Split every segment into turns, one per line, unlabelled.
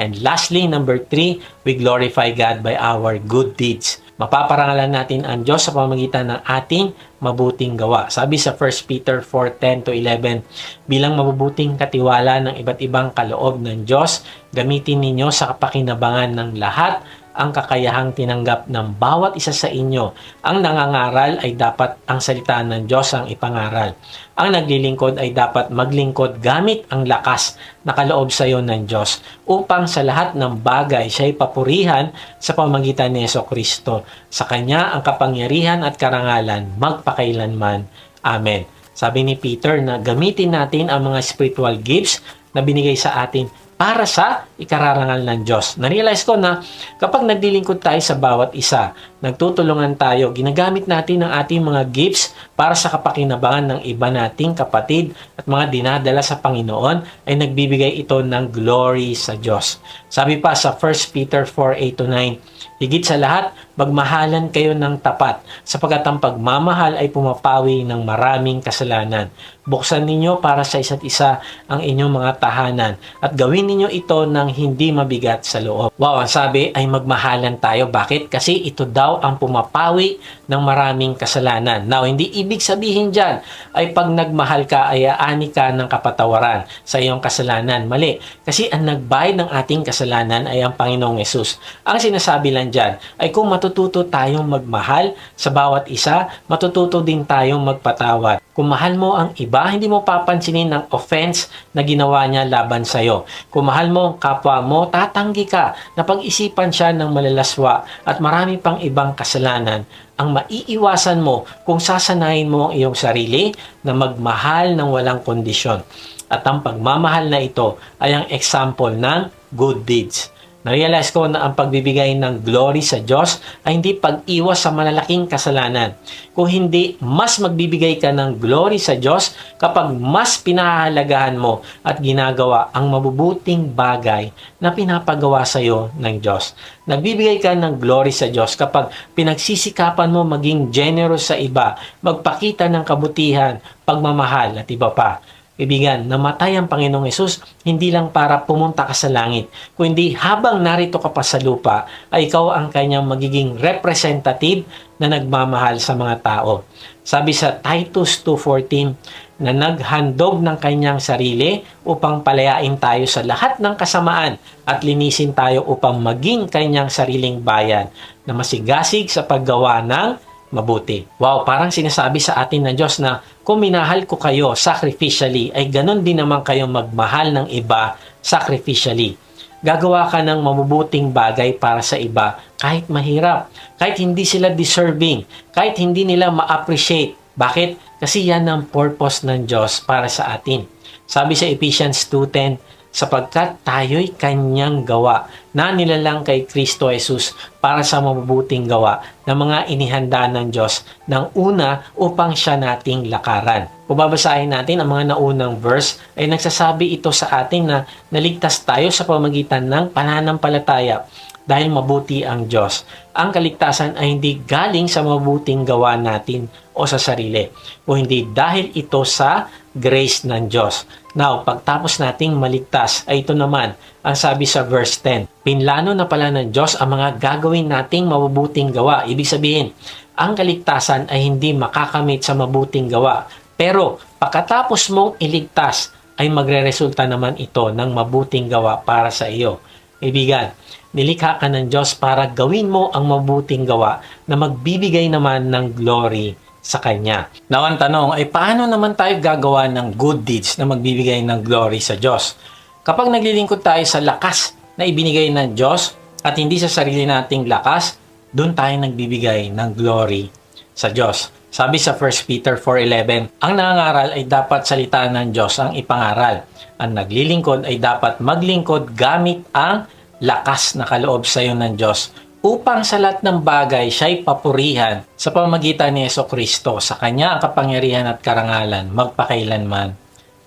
And lastly, number three, we glorify God by our good deeds. Mapaparangalan natin ang Diyos sa pamamagitan ng ating mabuting gawa. Sabi sa 1 Peter 4:10 to 11, bilang mabubuting katiwala ng iba't ibang kaloob ng Diyos, gamitin ninyo sa kapakinabangan ng lahat ang kakayahang tinanggap ng bawat isa sa inyo. Ang nangangaral ay dapat ang salita ng Diyos ang ipangaral. Ang naglilingkod ay dapat maglingkod gamit ang lakas na kaloob sa iyo ng Diyos upang sa lahat ng bagay siya'y papurihan sa pamagitan ni Yeso Kristo. Sa Kanya ang kapangyarihan at karangalan magpakailanman. Amen. Sabi ni Peter na gamitin natin ang mga spiritual gifts na binigay sa atin para sa ikararangal ng Diyos. Na-realize ko na kapag naglilingkod tayo sa bawat isa, nagtutulungan tayo, ginagamit natin ang ating mga gifts para sa kapakinabangan ng iba nating kapatid at mga dinadala sa Panginoon ay nagbibigay ito ng glory sa Diyos. Sabi pa sa 1 Peter 4:8-9, Higit sa lahat, magmahalan kayo ng tapat sapagkat ang pagmamahal ay pumapawi ng maraming kasalanan. Buksan ninyo para sa isa't isa ang inyong mga tahanan at gawin ninyo ito ng hindi mabigat sa loob. Wow, ang sabi ay magmahalan tayo. Bakit? Kasi ito daw ang pumapawi ng maraming kasalanan. Now, hindi ibig sabihin dyan ay pag nagmahal ka ay aani ka ng kapatawaran sa iyong kasalanan. Mali. Kasi ang nagbayad ng ating kasalanan ay ang Panginoong Yesus. Ang sinasabi lang dyan ay kung matututo tayong magmahal sa bawat isa, matututo din tayong magpatawad. Kung mahal mo ang iba, hindi mo papansinin ng offense na ginawa niya laban sa iyo. Kung mahal mo ang kapwa mo, tatanggi ka na pag-isipan siya ng malalaswa at marami pang ibang kasalanan ang maiiwasan mo kung sasanayin mo ang iyong sarili na magmahal ng walang kondisyon. At ang pagmamahal na ito ay ang example ng good deeds. Na-realize ko na ang pagbibigay ng glory sa Diyos ay hindi pag-iwas sa malalaking kasalanan. Kung hindi, mas magbibigay ka ng glory sa Diyos kapag mas pinahahalagahan mo at ginagawa ang mabubuting bagay na pinapagawa sa iyo ng Diyos. Nagbibigay ka ng glory sa Diyos kapag pinagsisikapan mo maging generous sa iba, magpakita ng kabutihan, pagmamahal at iba pa. Kaibigan, namatay ang Panginoong Yesus hindi lang para pumunta ka sa langit, kundi habang narito ka pa sa lupa, ay ikaw ang kanyang magiging representative na nagmamahal sa mga tao. Sabi sa Titus 2.14, na naghandog ng kanyang sarili upang palayain tayo sa lahat ng kasamaan at linisin tayo upang maging kanyang sariling bayan na masigasig sa paggawa ng mabuti. Wow, parang sinasabi sa atin ng Diyos na kung minahal ko kayo sacrificially, ay ganun din naman kayo magmahal ng iba sacrificially. Gagawa ka ng mabubuting bagay para sa iba kahit mahirap, kahit hindi sila deserving, kahit hindi nila ma-appreciate. Bakit? Kasi yan ang purpose ng Diyos para sa atin. Sabi sa Ephesians 2.10, sapagkat tayo'y kanyang gawa na nilalang kay Kristo Jesus para sa mabubuting gawa ng mga inihanda ng Diyos ng una upang siya nating lakaran. Kung babasahin natin ang mga naunang verse, ay nagsasabi ito sa atin na naligtas tayo sa pamagitan ng pananampalataya dahil mabuti ang Diyos. Ang kaligtasan ay hindi galing sa mabuting gawa natin o sa sarili, o hindi dahil ito sa grace ng Diyos. Now, pagtapos nating maligtas, ay ito naman ang sabi sa verse 10. Pinlano na pala ng Diyos ang mga gagawin nating mabubuting gawa. Ibig sabihin, ang kaligtasan ay hindi makakamit sa mabuting gawa. Pero, pagkatapos mong iligtas, ay magre-resulta naman ito ng mabuting gawa para sa iyo. Ibigan, nilikha ka ng Diyos para gawin mo ang mabuting gawa na magbibigay naman ng glory sa Kanya. Now, ang tanong ay paano naman tayo gagawa ng good deeds na magbibigay ng glory sa Diyos? Kapag naglilingkod tayo sa lakas na ibinigay ng Diyos at hindi sa sarili nating lakas, doon tayo nagbibigay ng glory sa Diyos. Sabi sa 1 Peter 4.11, ang nangangaral ay dapat salita ng Diyos ang ipangaral. Ang naglilingkod ay dapat maglingkod gamit ang lakas na kaloob sa iyo ng Diyos upang sa lahat ng bagay siya'y papurihan sa pamagitan ni Yeso Kristo. Sa Kanya ang kapangyarihan at karangalan magpakailanman.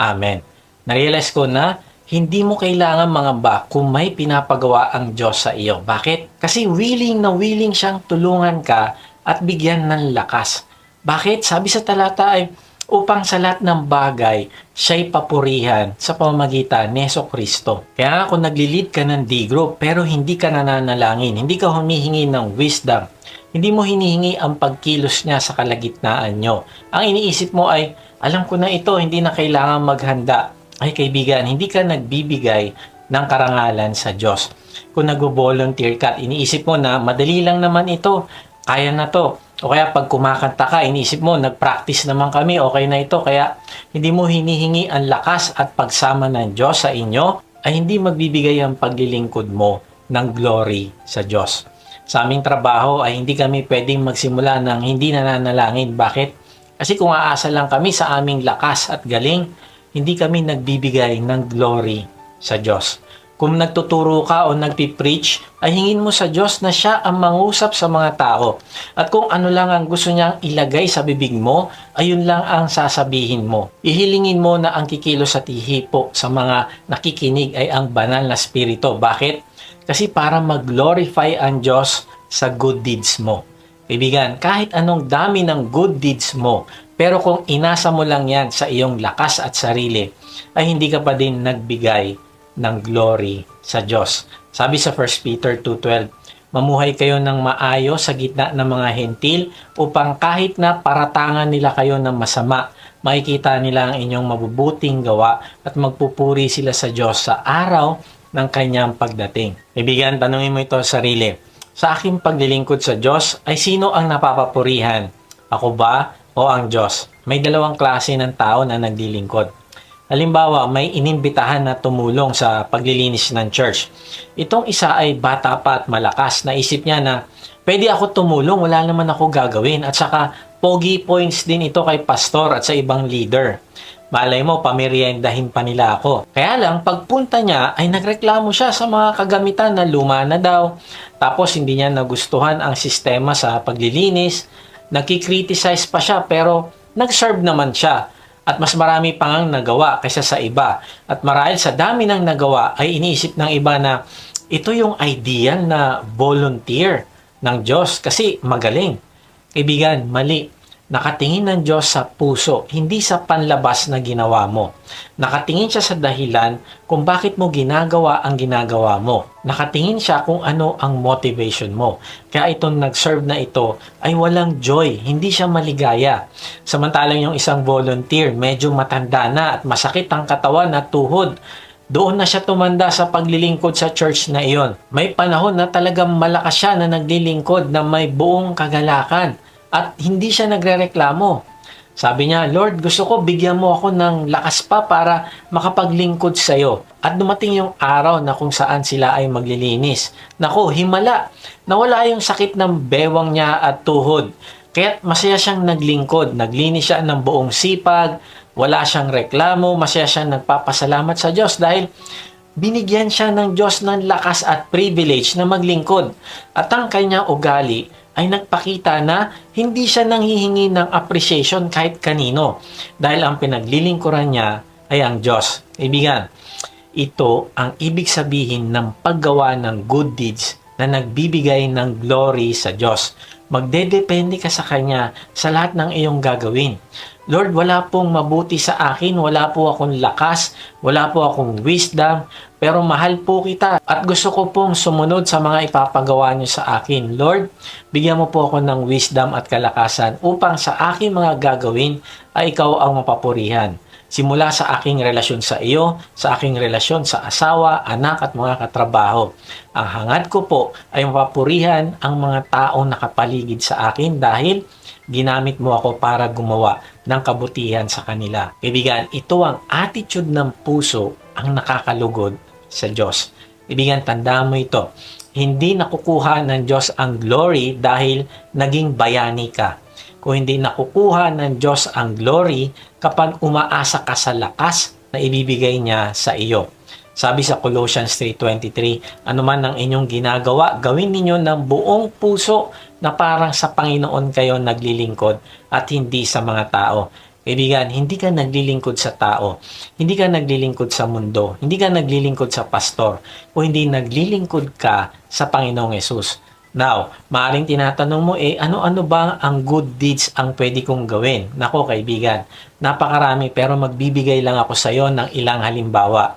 Amen. Narealize ko na hindi mo kailangan mga ba kung may pinapagawa ang Diyos sa iyo. Bakit? Kasi willing na willing siyang tulungan ka at bigyan ng lakas. Bakit? Sabi sa talata ay, upang sa lahat ng bagay siya'y papurihan sa pamamagitan ni Yeso Kristo. Kaya kung naglilid ka ng D-group pero hindi ka nananalangin, hindi ka humihingi ng wisdom, hindi mo hinihingi ang pagkilos niya sa kalagitnaan nyo. Ang iniisip mo ay, alam ko na ito, hindi na kailangan maghanda. Ay kaibigan, hindi ka nagbibigay ng karangalan sa Diyos. Kung nag-volunteer ka iniisip mo na madali lang naman ito, kaya na to. O kaya pag kumakanta ka, iniisip mo, nag-practice naman kami, okay na ito. Kaya hindi mo hinihingi ang lakas at pagsama ng Diyos sa inyo, ay hindi magbibigay ang paglilingkod mo ng glory sa Diyos. Sa aming trabaho ay hindi kami pwedeng magsimula ng hindi nananalangin. Bakit? Kasi kung aasa lang kami sa aming lakas at galing, hindi kami nagbibigay ng glory sa Diyos. Kung nagtuturo ka o nagpipreach, ay hingin mo sa Diyos na siya ang mangusap sa mga tao. At kung ano lang ang gusto niyang ilagay sa bibig mo, ayun lang ang sasabihin mo. Ihilingin mo na ang kikilos at ihipo sa mga nakikinig ay ang banal na spirito. Bakit? Kasi para mag-glorify ang Diyos sa good deeds mo. Kaibigan, kahit anong dami ng good deeds mo, pero kung inasa mo lang yan sa iyong lakas at sarili, ay hindi ka pa din nagbigay ng glory sa Diyos. Sabi sa 1 Peter 2.12, Mamuhay kayo ng maayos sa gitna ng mga hentil upang kahit na paratangan nila kayo ng masama, makikita nila ang inyong mabubuting gawa at magpupuri sila sa Diyos sa araw ng kanyang pagdating. Ibigan, tanungin mo ito sa sarili. Sa aking paglilingkod sa Diyos ay sino ang napapapurihan? Ako ba o ang Diyos? May dalawang klase ng tao na naglilingkod. Halimbawa, may inimbitahan na tumulong sa paglilinis ng church. Itong isa ay bata pa at malakas. Naisip niya na, pwede ako tumulong, wala naman ako gagawin. At saka, pogi points din ito kay pastor at sa ibang leader. Malay mo, pameriendahin pa nila ako. Kaya lang, pagpunta niya ay nagreklamo siya sa mga kagamitan na luma na daw. Tapos hindi niya nagustuhan ang sistema sa paglilinis. Nagkikriticize pa siya pero nag-serve naman siya at mas marami pang nagawa kaysa sa iba. At marahil sa dami ng nagawa ay iniisip ng iba na ito yung ideal na volunteer ng Diyos kasi magaling. Kaibigan, mali. Nakatingin ng Diyos sa puso, hindi sa panlabas na ginawa mo. Nakatingin siya sa dahilan kung bakit mo ginagawa ang ginagawa mo. Nakatingin siya kung ano ang motivation mo. Kaya itong nag-serve na ito ay walang joy, hindi siya maligaya. Samantalang yung isang volunteer, medyo matanda na at masakit ang katawan at tuhod, doon na siya tumanda sa paglilingkod sa church na iyon. May panahon na talagang malakas siya na naglilingkod na may buong kagalakan at hindi siya nagrereklamo. Sabi niya, Lord, gusto ko bigyan mo ako ng lakas pa para makapaglingkod sa iyo. At dumating yung araw na kung saan sila ay maglilinis. Nako, himala. Nawala yung sakit ng bewang niya at tuhod. Kaya masaya siyang naglingkod. Naglinis siya ng buong sipag. Wala siyang reklamo. Masaya siyang nagpapasalamat sa Diyos dahil binigyan siya ng Diyos ng lakas at privilege na maglingkod. At ang kanyang ugali ay nagpakita na hindi siya nanghihingi ng appreciation kahit kanino dahil ang pinaglilingkuran niya ay ang Diyos. Ibigan, ito ang ibig sabihin ng paggawa ng good deeds na nagbibigay ng glory sa Diyos. Magdedepende ka sa Kanya sa lahat ng iyong gagawin. Lord, wala pong mabuti sa akin, wala po akong lakas, wala po akong wisdom, pero mahal po kita at gusto ko pong sumunod sa mga ipapagawa niyo sa akin. Lord, bigyan mo po ako ng wisdom at kalakasan upang sa aking mga gagawin ay ikaw ang mapapurihan. Simula sa aking relasyon sa iyo, sa aking relasyon sa asawa, anak at mga katrabaho. Ang hangad ko po ay mapapurihan ang mga taong nakapaligid sa akin dahil ginamit mo ako para gumawa ng kabutihan sa kanila. Kaibigan, ito ang attitude ng puso ang nakakalugod sa Diyos. Kaibigan, tandaan mo ito. Hindi nakukuha ng Diyos ang glory dahil naging bayani ka. Kung hindi nakukuha ng Diyos ang glory kapag umaasa ka sa lakas na ibibigay niya sa iyo. Sabi sa Colossians 3.23, anuman ang inyong ginagawa, gawin ninyo ng buong puso na parang sa Panginoon kayo naglilingkod at hindi sa mga tao. Kaibigan, hindi ka naglilingkod sa tao. Hindi ka naglilingkod sa mundo. Hindi ka naglilingkod sa pastor. O hindi naglilingkod ka sa Panginoong Yesus. Now, maaring tinatanong mo eh, ano-ano ba ang good deeds ang pwede kong gawin? Nako kaibigan, napakarami pero magbibigay lang ako sa iyo ng ilang halimbawa.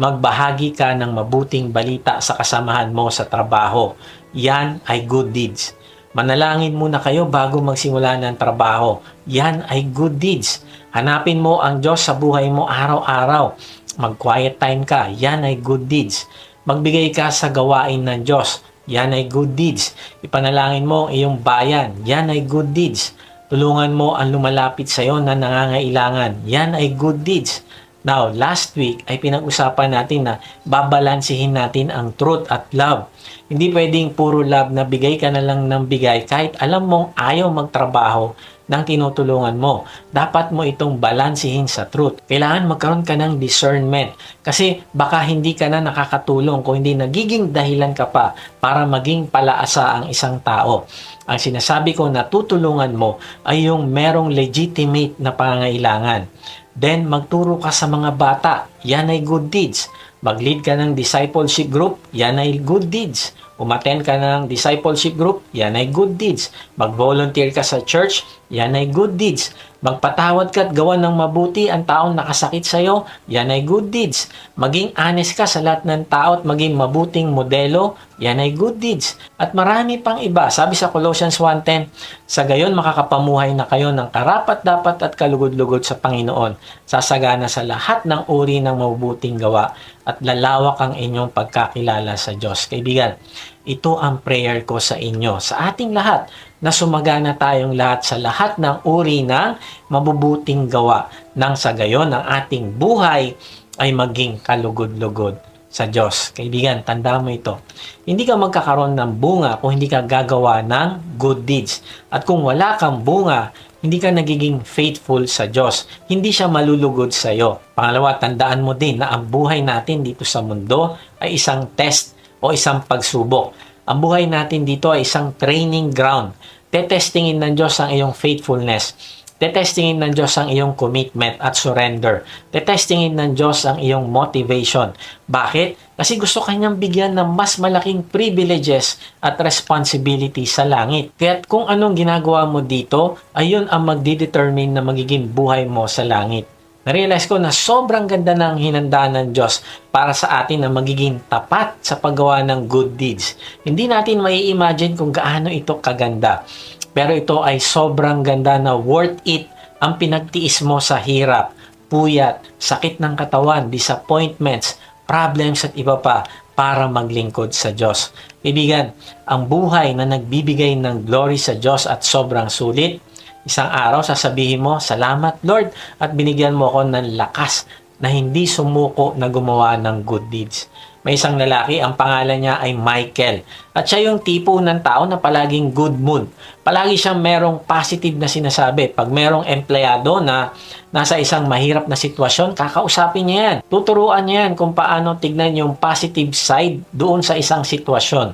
Magbahagi ka ng mabuting balita sa kasamahan mo sa trabaho. Yan ay good deeds. Manalangin muna kayo bago magsimula ng trabaho. Yan ay good deeds. Hanapin mo ang Diyos sa buhay mo araw-araw. Mag-quiet time ka. Yan ay good deeds. Magbigay ka sa gawain ng Diyos. Yan ay good deeds. Ipanalangin mo ang iyong bayan. Yan ay good deeds. Tulungan mo ang lumalapit sa iyo na nangangailangan. Yan ay good deeds. Now, last week ay pinag-usapan natin na babalansihin natin ang truth at love. Hindi pwedeng puro love na bigay ka na lang ng bigay kahit alam mong ayaw magtrabaho ng tinutulungan mo. Dapat mo itong balansihin sa truth. Kailangan magkaroon ka ng discernment kasi baka hindi ka na nakakatulong kung hindi nagiging dahilan ka pa para maging palaasa ang isang tao. Ang sinasabi ko na tutulungan mo ay yung merong legitimate na pangangailangan. Then, magturo ka sa mga bata. Yan ay good deeds. Mag-lead ka ng discipleship group. Yan ay good deeds. Umaten ka ng discipleship group. Yan ay good deeds. Mag-volunteer ka sa church. Yan ay good deeds. Magpatawad ka at gawa ng mabuti ang taong nakasakit sa iyo. Yan ay good deeds. Maging honest ka sa lahat ng tao at maging mabuting modelo. Yan ay good deeds. At marami pang iba. Sabi sa Colossians 1.10, Sa gayon makakapamuhay na kayo ng karapat-dapat at kalugod-lugod sa Panginoon. Sasagana sa lahat ng uri ng mabubuting gawa at lalawak ang inyong pagkakilala sa Diyos. Kaibigan, ito ang prayer ko sa inyo, sa ating lahat, na sumagana tayong lahat sa lahat ng uri ng mabubuting gawa nang sa gayon ang ating buhay ay maging kalugod-lugod sa Diyos. Kaibigan, tanda mo ito. Hindi ka magkakaroon ng bunga kung hindi ka gagawa ng good deeds. At kung wala kang bunga, hindi ka nagiging faithful sa Diyos. Hindi siya malulugod sa iyo. Pangalawa, tandaan mo din na ang buhay natin dito sa mundo ay isang test o isang pagsubok. Ang buhay natin dito ay isang training ground. Tetestingin ng Diyos ang iyong faithfulness. Tetestingin ng Diyos ang iyong commitment at surrender. Tetestingin ng Diyos ang iyong motivation. Bakit? Kasi gusto kanyang bigyan ng mas malaking privileges at responsibility sa langit. Kaya kung anong ginagawa mo dito, ayun ang magdidetermine na magiging buhay mo sa langit. Narealize ko na sobrang ganda ng hinanda ng Diyos para sa atin na magiging tapat sa paggawa ng good deeds. Hindi natin mai imagine kung gaano ito kaganda. Pero ito ay sobrang ganda na worth it ang pinagtiis mo sa hirap, puyat, sakit ng katawan, disappointments, problems at iba pa para maglingkod sa Diyos. Ibigan, ang buhay na nagbibigay ng glory sa Diyos at sobrang sulit, Isang araw, sasabihin mo, Salamat Lord, at binigyan mo ako ng lakas na hindi sumuko na gumawa ng good deeds. May isang lalaki, ang pangalan niya ay Michael. At siya yung tipo ng tao na palaging good mood. Palagi siyang merong positive na sinasabi. Pag merong empleyado na nasa isang mahirap na sitwasyon, kakausapin niya yan. Tuturuan niya yan kung paano tignan yung positive side doon sa isang sitwasyon.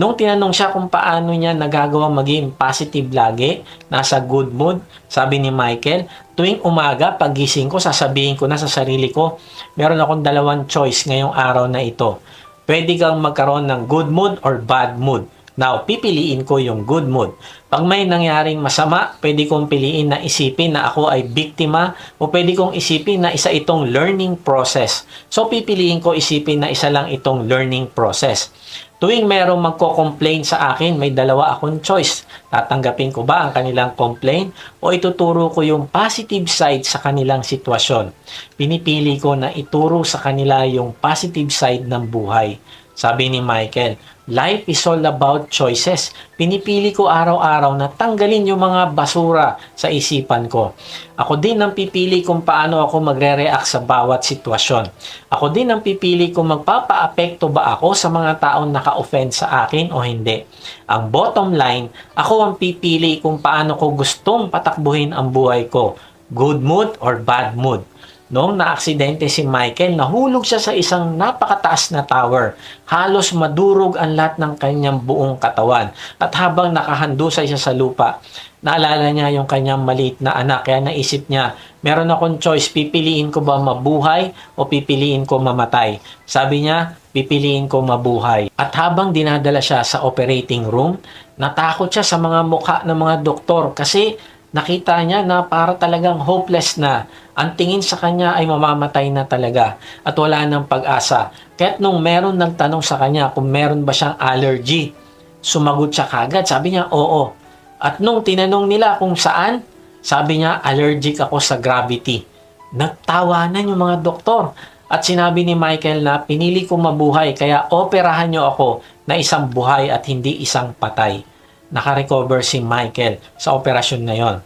Nung tinanong siya kung paano niya nagagawa maging positive lagi, nasa good mood, sabi ni Michael, tuwing umaga, pagising ko, sasabihin ko na sa sarili ko, meron akong dalawang choice ngayong araw na ito. Pwede kang magkaroon ng good mood or bad mood. Now, pipiliin ko yung good mood. Pag may nangyaring masama, pwede kong piliin na isipin na ako ay biktima o pwede kong isipin na isa itong learning process. So, pipiliin ko isipin na isa lang itong learning process. Tuwing merong magko-complain sa akin, may dalawa akong choice. Tatanggapin ko ba ang kanilang complaint o ituturo ko yung positive side sa kanilang sitwasyon? Pinipili ko na ituro sa kanila yung positive side ng buhay. Sabi ni Michael, life is all about choices. Pinipili ko araw-araw na tanggalin yung mga basura sa isipan ko. Ako din ang pipili kung paano ako magre-react sa bawat sitwasyon. Ako din ang pipili kung magpapa-apekto ba ako sa mga taong naka-offend sa akin o hindi. Ang bottom line, ako ang pipili kung paano ko gustong patakbuhin ang buhay ko. Good mood or bad mood. Noong naaksidente si Michael, nahulog siya sa isang napakataas na tower. Halos madurog ang lahat ng kanyang buong katawan. At habang nakahandusay siya sa lupa, naalala niya yung kanyang maliit na anak. Kaya naisip niya, meron akong choice, pipiliin ko ba mabuhay o pipiliin ko mamatay? Sabi niya, pipiliin ko mabuhay. At habang dinadala siya sa operating room, natakot siya sa mga mukha ng mga doktor kasi nakita niya na para talagang hopeless na. Ang tingin sa kanya ay mamamatay na talaga at wala nang pag-asa. Kaya't nung meron nagtanong sa kanya kung meron ba siyang allergy, sumagot siya kagad. Sabi niya, oo. At nung tinanong nila kung saan, sabi niya, allergic ako sa gravity. Nagtawanan yung mga doktor. At sinabi ni Michael na pinili ko mabuhay kaya operahan niyo ako na isang buhay at hindi isang patay nakarecover si Michael sa operasyon na yon.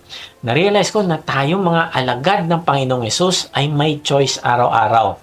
Na-realize ko na tayong mga alagad ng Panginoong Yesus ay may choice araw-araw.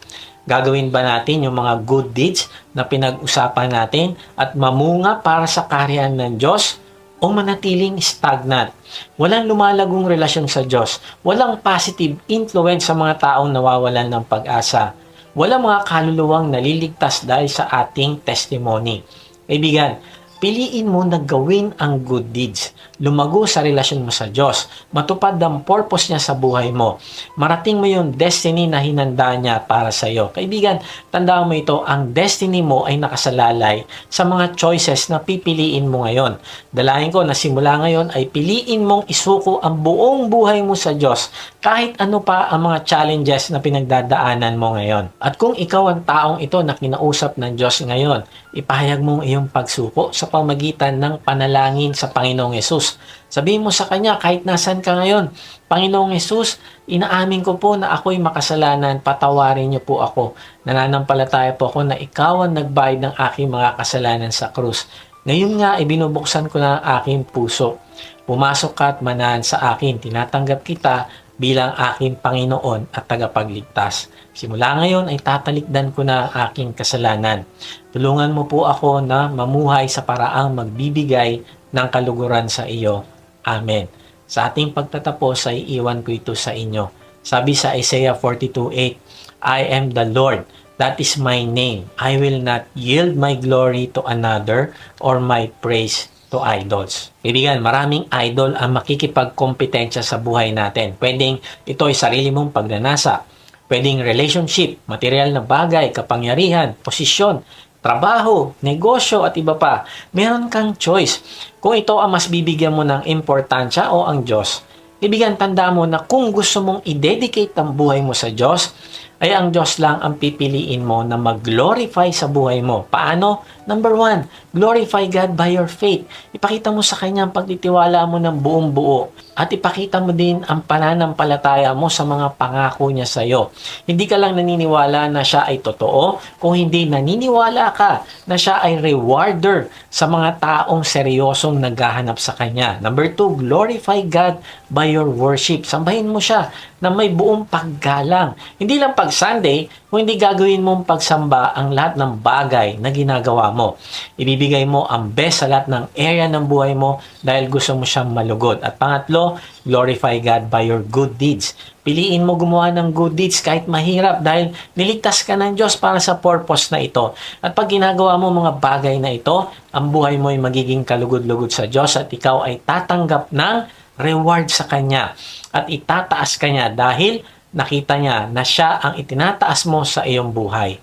Gagawin ba natin yung mga good deeds na pinag-usapan natin at mamunga para sa kaharian ng Diyos o manatiling stagnant? Walang lumalagong relasyon sa Diyos. Walang positive influence sa mga taong nawawalan ng pag-asa. Walang mga kaluluwang naliligtas dahil sa ating testimony. Kaibigan, Piliin mo na gawin ang good deeds. Lumago sa relasyon mo sa Diyos. Matupad ang purpose niya sa buhay mo. Marating mo yung destiny na hinanda niya para sa iyo. Kaibigan, tandaan mo ito, ang destiny mo ay nakasalalay sa mga choices na pipiliin mo ngayon. Dalahin ko na simula ngayon ay piliin mong isuko ang buong buhay mo sa Diyos kahit ano pa ang mga challenges na pinagdadaanan mo ngayon. At kung ikaw ang taong ito na kinausap ng Diyos ngayon, ipahayag mo ang iyong pagsuko sa pamagitan ng panalangin sa Panginoong Yesus. Sabihin mo sa Kanya kahit nasan ka ngayon, Panginoong Yesus, inaamin ko po na ako'y makasalanan, patawarin niyo po ako. Nananampalataya po ako na ikaw ang nagbayad ng aking mga kasalanan sa krus. Ngayon nga, ibinubuksan ko na ang aking puso. Pumasok ka at manahan sa akin. Tinatanggap kita bilang aking Panginoon at tagapagligtas. Simula ngayon ay tatalikdan ko na ang aking kasalanan. Tulungan mo po ako na mamuhay sa paraang magbibigay ng kaluguran sa iyo. Amen. Sa ating pagtatapos ay iwan ko ito sa inyo. Sabi sa Isaiah 42.8, I am the Lord. That is my name. I will not yield my glory to another or my praise to idols. Kaibigan, maraming idol ang makikipagkompetensya sa buhay natin. Pwedeng ito ay sarili mong pagnanasa. Pwedeng relationship, material na bagay, kapangyarihan, posisyon, trabaho, negosyo at iba pa. Meron kang choice. Kung ito ang mas bibigyan mo ng importansya o ang Diyos. Kaibigan, tanda mo na kung gusto mong i-dedicate ang buhay mo sa Diyos, ay ang Diyos lang ang pipiliin mo na mag-glorify sa buhay mo. Paano? Number one, glorify God by your faith. Ipakita mo sa Kanya ang pagtitiwala mo ng buong buo. At ipakita mo din ang pananampalataya mo sa mga pangako niya sa iyo. Hindi ka lang naniniwala na siya ay totoo, kung hindi naniniwala ka na siya ay rewarder sa mga taong seryosong naghahanap sa Kanya. Number two, glorify God by your worship. Sambahin mo siya na may buong paggalang. Hindi lang pag Sunday, kung hindi gagawin mong pagsamba ang lahat ng bagay na ginagawa mo. Ibibigay mo ang best sa lahat ng area ng buhay mo dahil gusto mo siyang malugod. At pangatlo, glorify God by your good deeds. Piliin mo gumawa ng good deeds kahit mahirap dahil niligtas ka ng Diyos para sa purpose na ito. At pag ginagawa mo mga bagay na ito, ang buhay mo ay magiging kalugod-lugod sa Diyos at ikaw ay tatanggap ng reward sa Kanya. At itataas ka niya dahil nakita niya na siya ang itinataas mo sa iyong buhay.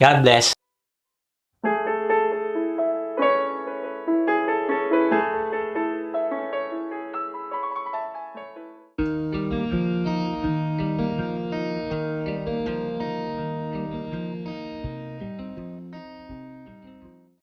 God bless.